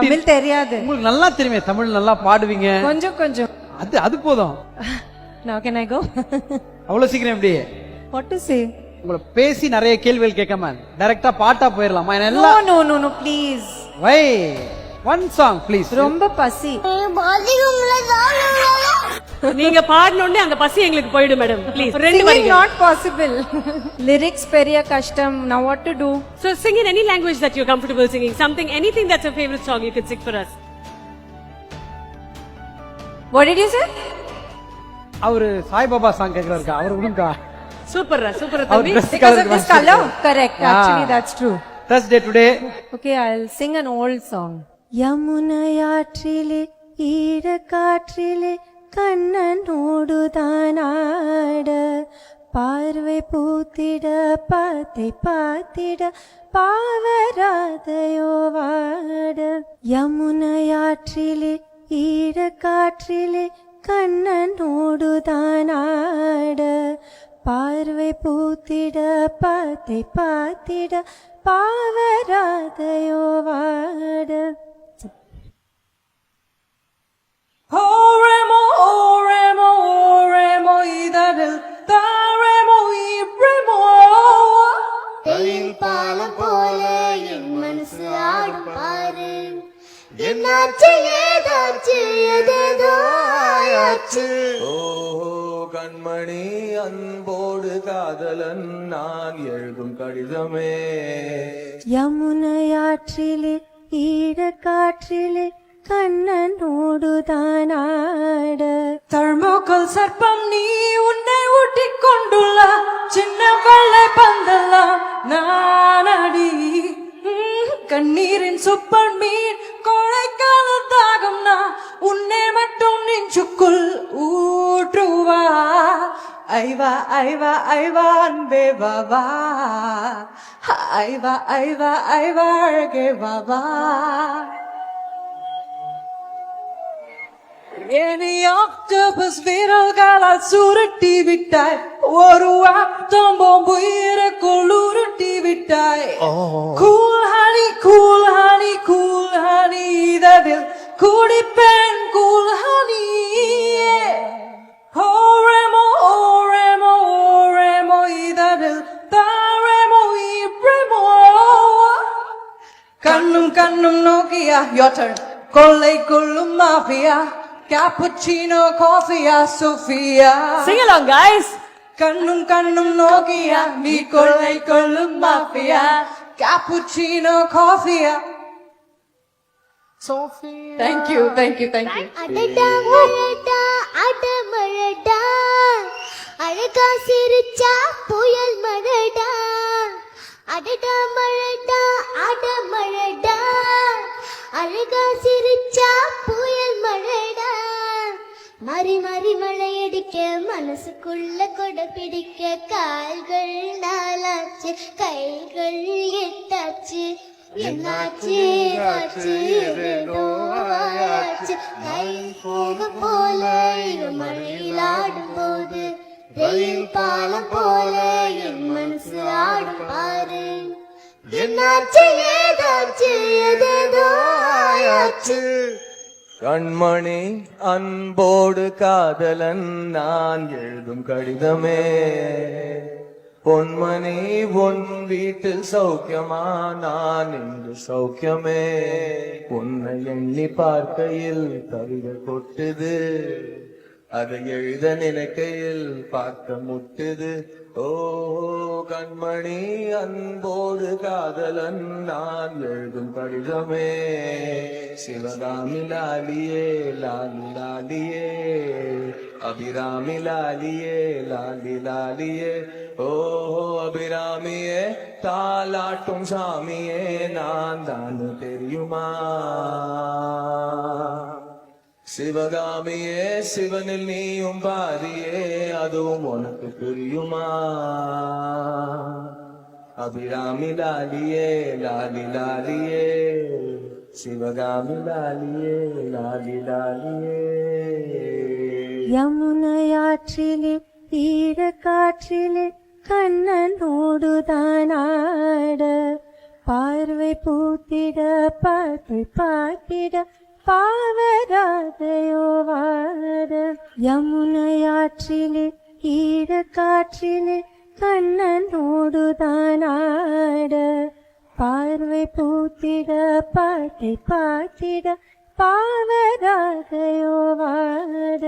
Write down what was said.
தமிழ் தெரியாது. உங்களுக்கு நல்லா தெரியுமே தமிழ் நல்லா பாடுவீங்க. கொஞ்சம் கொஞ்சம். அது அது போதும். Now can i go? அவ்வளவு சீக்கிரம் எப்படி? What to say? உங்களை பேசி நிறைய கேள்விகள் கேட்காம டைரக்டா பாட்டா no எல்லாம் no no no please. Why one song please ரொம்ப பசி. நீங்க பாடினோடனே அந்த பசி எங்களுக்கு போயிடும் மேடம் ப்ளீஸ் ரெண்டு வரிங்க not possible lyrics பெரிய கஷ்டம் now what to do So sing in any language that you're comfortable singing. Something, anything that's your favorite song you can sing for us. what did you say அவரு Saibaba song கேக்குறாருக்கா அவர் அவர் Tanvi. dress because of colour this color correct actually that's true Thursday today Okay, I'll sing an old song. யமுனையாற்றிலே ஈர காற்றிலே கண்ணனோடுதான் ஆட பார்வை பூத்திட பாத்தை பாத்திட பாவராதையோ வாட. யமுனையாற்றிலே ஈர காற்றிலே கண்ணனோடுதான் ஆட பார்வை பூத்திட பாத்தை பாத்திட பாவராதையோ வாட. பாலம் போல என் மனசு ஆடும் பாரு என்னாச்சு ஏதாச்சு எதேதோ ஆயாச்சு ஓ கண்மணி அன்போடு காதலன் நான் எழுதும் கடிதமே யமுனையாற்றிலே ஈர காற்றிலே கண்ணனோடுதான் ஆட தர்மோக்கல் சர்ப்பம் நீ உன்னை ஊட்டிக் கொண்டுள்ள சின்ன வெள்ளை பந்தல்லாம் நானடி. ம், கண்ணீரின் சுப்பன் மீன் கோழைக்கால தாகம் நான் உன்னை மட்டும் நெஞ்சுக்குள் ஊற்றுவா. ஐவா ஐவா ஐவா அன்பே பாபா ஐவா ஐவா ஐவா அழகே பாபா என்னை ஆக்டோபஸ் வீரர்களால் சுருட்டி விட்டாய் ஒரு ஆப்டம் பாம்பு இறக்குள் உருட்டி விட்டாய் cool honey cool honey cool honey இதழில் குடிப்பேன் கூல் ஹனி ஓரேமோ ஓரேமோ ஓரேமோ இதழில் தாரேமோ இப்ரேமோ. கண்ணும் கண்ணும் நோக்கியா turn. கொள்ளை கொள்ளும் மாஃபியா. கேப்புச்சினோ காஃபியா சோஃபியா Sing along, guys. கண்ணும் கண்ணும் நோக்கியா நீ கொள்ளை கொள்ளும் மாஃபியா கேப்புச்சினோ காஃபியா Sophia thank you thank you thank you அடடா மழடா அடமழடா அழகா சிரிச்சா புயல் மழடா அடடா மழடா அடமழடா அழகா சிரிச்சா மறி மனசுக்குள்ள கொடை பிடிக்க கால்கள் நாளாச்சு கைகள் எட்டாச்சு. என்னாச்சு? ஆச்சு ஏதேதோ கை போக போல இவ மழையில் ஆடும் போது. வெயில் பாலம் போல என் மனசு ஆடும் பாரு. என்னாச்சு? ஏதாச்சு? ஏதேதோ ஆயாச்சு. கண்மணி அன்போடு காதலன் நான் எழுதும் கடிதமே. பொன்மணி உன் வீட்டில் சௌக்கியமா நான் இன்று சௌக்கியமே. உன்னை எண்ணி பார்க்கையில் கவிகள் கொட்டுது. அதை எழுத நினைக்கையில் பார்க்க முட்டுது. ஓ கண்மணி அன்போடு காதலன் நான் எழுதும் கடிதமே. சிவகாமி லாலியே லாலி லாலியே அபிராமி லாலியே லாலி லாலியே ஓஹோ அபிராமியே தாலாட்டும் சாமியே நான் தான் தெரியுமா? சிவகாமியே சிவனில் நீயும் பாதியே அதுவும் உனக்கு புரியுமா? அபிராமி லாலியே லாலி லாலியே சிவகாமி லாலியே லாலி லாலியே. யமுனையாற்றிலே தீர காற்றிலே கண்ணனோடுதானாட பார்வை பூத்திட பார்வை பார்த்திட பாவ வாட யமுனையாற்றிலே ஈர காற்றிலே கண்ணனோடுதானாட. பார்வை பூத்திட பாட்டை பாட்டிட பாவராகையோவாட.